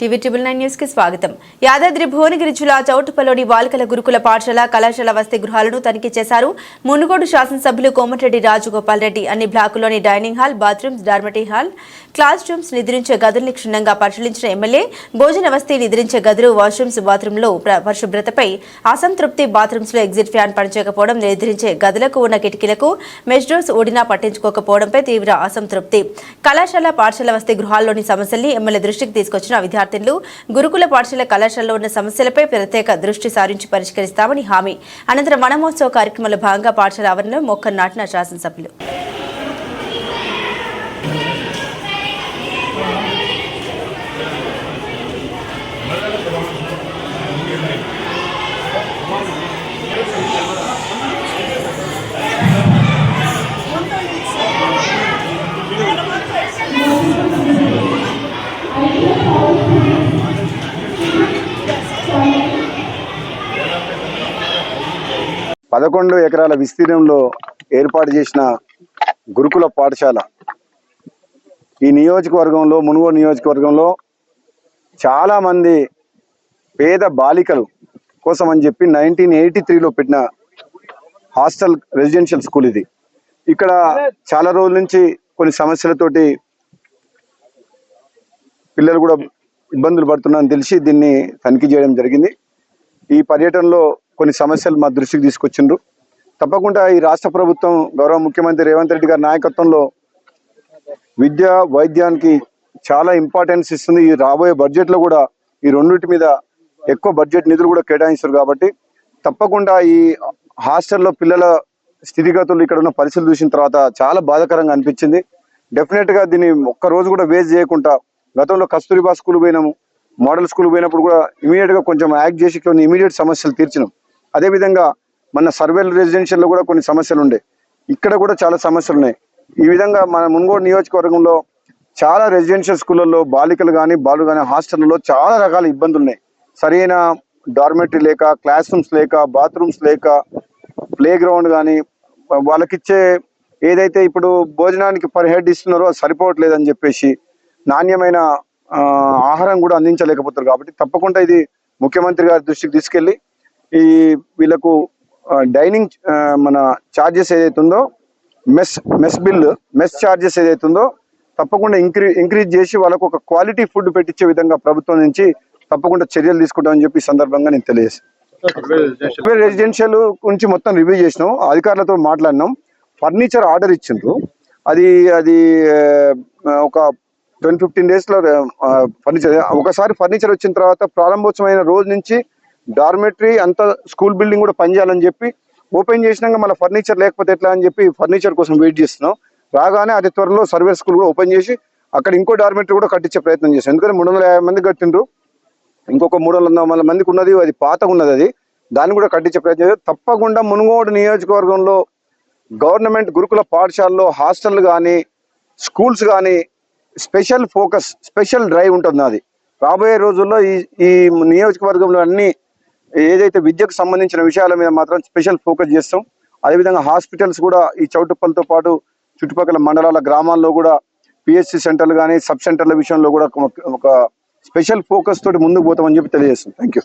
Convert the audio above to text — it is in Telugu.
టీవీ ట్రిబుల్ నైన్ న్యూస్కి స్వాగతం. యాదాద్రి భువనగిరి జిల్లా చౌటుపల్లోని బాలికల గురుకుల పాఠశాల కళాశాల వసతి గృహాలను తనిఖీ చేశారు. మునుగోడు శాసనసభ్యులు కోమటిరెడ్డి రాజగోపాల్ రెడ్డి అన్ని బ్లాకుల్లోని dining hall bathrooms dormitory hall class rooms నిద్రించే గదుల్ని క్షుణ్ణంగా పరిశీలించిన ఎమ్మెల్యే భోజన వసతి నిద్రించే గదులు వాష్రూమ్స్ బాత్రూంలో పరిశుభ్రతపై అసంతృప్తి బాత్రూమ్స్లో ఎగ్జిట్ ఫ్యాన్ పనిచేయకపోవడం నిద్రించే గదులకు ఉన్న కిటికీలకు మెష్ ఊడినా పట్టించుకోకపోవడంపై తీవ్ర అసంతృప్తి. కళాశాల పాఠశాల వసతి గృహాల్లోని సమస్యల్ని ఎమ్మెల్యే దృష్టికి తీసుకొచ్చిన విద్యార్థినులు గురుకుల పాఠశాల కళాశాలలో ఉన్న సమస్యలపై ప్రత్యేక దృష్టి సారించి పరిష్కరిస్తామని హామీ. అనంతరం వనమహోత్సవ కార్యక్రమంలో భాగంగా పాఠశాల ఆవరణలో మొక్కలు నాటిన శాసనసభ్యులు. పదకొండు ఎకరాల విస్తీర్ణంలో ఏర్పాటు చేసిన గురుకుల పాఠశాల. ఈ నియోజకవర్గంలో మునుగోడు నియోజకవర్గంలో చాలామంది పేద బాలికలు కోసం అని చెప్పి నైన్టీన్ ఎయిటీ త్రీలో పెట్టిన హాస్టల్ రెసిడెన్షియల్ స్కూల్ ఇది. ఇక్కడ చాలా రోజుల నుంచి కొన్ని సమస్యలతోటి పిల్లలు కూడా ఇబ్బందులు పడుతున్నారని తెలిసి దీన్ని తనిఖీ చేయడం జరిగింది. ఈ పర్యటనలో కొన్ని సమస్యలు మా దృష్టికి తీసుకొచ్చిండ్రు. తప్పకుండా ఈ రాష్ట్ర ప్రభుత్వం గౌరవ ముఖ్యమంత్రి రేవంత్ రెడ్డి గారి నాయకత్వంలో విద్య వైద్యానికి చాలా ఇంపార్టెన్స్ ఇస్తుంది. ఈ రాబోయే బడ్జెట్లో కూడా ఈ రెండింటి మీద ఎక్కువ బడ్జెట్ నిధులు కూడా కేటాయిస్తారు కాబట్టి తప్పకుండా ఈ హాస్టల్లో పిల్లల స్థితిగతులు ఇక్కడ ఉన్న పరిస్థితులు చూసిన తర్వాత చాలా బాధాకరంగా అనిపించింది. డెఫినెట్గా దీన్ని ఒక్క రోజు కూడా వేస్ట్ చేయకుండా గతంలో కస్తూరిబా స్కూల్ పోయినాము మోడల్ స్కూల్ పోయినప్పుడు కూడా ఇమీడియట్గా కొంచెం యాక్ట్ చేసి కొన్ని ఇమీడియట్ సమస్యలు తీర్చినాం. అదేవిధంగా మన సర్వేల్ రెసిడెన్షియల్లో కూడా కొన్ని సమస్యలు ఉండే. ఇక్కడ కూడా చాలా సమస్యలు ఉన్నాయి. ఈ విధంగా మన మున్గోడు నియోజకవర్గంలో చాలా రెసిడెన్షియల్ స్కూళ్ళల్లో బాలికలు కానీ బాలు కానీ హాస్టల్లో చాలా రకాల ఇబ్బందులు ఉన్నాయి. సరైన డార్మెటరీ లేక క్లాస్ రూమ్స్ లేక బాత్రూమ్స్ లేక ప్లే గ్రౌండ్ కానీ వాళ్ళకిచ్చే ఏదైతే ఇప్పుడు భోజనానికి పర్ హెడ్ ఇస్తున్నారో అది సరిపోవట్లేదని చెప్పేసి నాణ్యమైన ఆహారం కూడా అందించలేకపోతారు కాబట్టి తప్పకుండా ఇది ముఖ్యమంత్రి గారి దృష్టికి తీసుకెళ్ళి ఈ వీళ్ళకు డైనింగ్ మన ఛార్జెస్ ఏదైతే ఉందో mess mess bill mess charges ఏదైతే ఉందో తప్పకుండా ఇంక్రీ ఇంక్రీజ్ చేసి వాళ్ళకు ఒక క్వాలిటీ ఫుడ్ పెట్టించే విధంగా ప్రభుత్వం నుంచి తప్పకుండా చర్యలు తీసుకుంటామని చెప్పి సందర్భంగా నేను తెలియజేస్తాను రెసిడెన్షియల్ గురించి మొత్తం రివ్యూ చేసినాం అధికారులతో మాట్లాడినాం ఫర్నిచర్ ఆర్డర్ ఇచ్చిండ్రు. అది అది ఒక టెన్ ఫిఫ్టీన్ డేస్లో ఫర్నిచర్ ఒకసారి ఫర్నిచర్ వచ్చిన తర్వాత ప్రారంభోత్సవమైన రోజు నుంచి డార్మెటరీ అంతా స్కూల్ బిల్డింగ్ కూడా పనిచేయాలని చెప్పి ఓపెన్ చేసినాక మళ్ళీ ఫర్నిచర్ లేకపోతే ఎట్లా అని చెప్పి ఫర్నిచర్ కోసం వెయిట్ చేస్తున్నాం. రాగానే అతి త్వరలో సర్వే స్కూల్ కూడా ఓపెన్ చేసి అక్కడ ఇంకో డార్మెటరీ కూడా కట్టించే ప్రయత్నం చేస్తాం ఎందుకంటే మూడు వందల యాభై మంది కట్టిండ్రు. ఇంకొక మూడు వందల మందికి ఉన్నది అది పాతగా ఉన్నది అది. దాన్ని కూడా కట్టించే ప్రయత్నం చేస్తాం. తప్పకుండా మునుగోడు నియోజకవర్గంలో గవర్నమెంట్ గురుకుల పాఠశాలలో హాస్టల్ కానీ స్కూల్స్ కానీ స్పెషల్ ఫోకస్ స్పెషల్ డ్రైవ్ ఉంటుంది అది రాబోయే రోజుల్లో ఈ ఈ నియోజకవర్గంలో అన్ని ఏదైతే విద్యకు సంబంధించిన విషయాల మీద మాత్రం స్పెషల్ ఫోకస్ చేస్తాం. అదేవిధంగా హాస్పిటల్స్ కూడా ఈ చౌటుప్పలతో పాటు చుట్టుపక్కల మండలాల గ్రామాల్లో కూడా పిహెచ్సి సెంటర్లు కానీ సబ్ సెంటర్ల విషయంలో కూడా ఒక- స్పెషల్ ఫోకస్ తోటి ముందుకు పోతామని చెప్పి తెలియజేస్తాం థ్యాంక్ యూ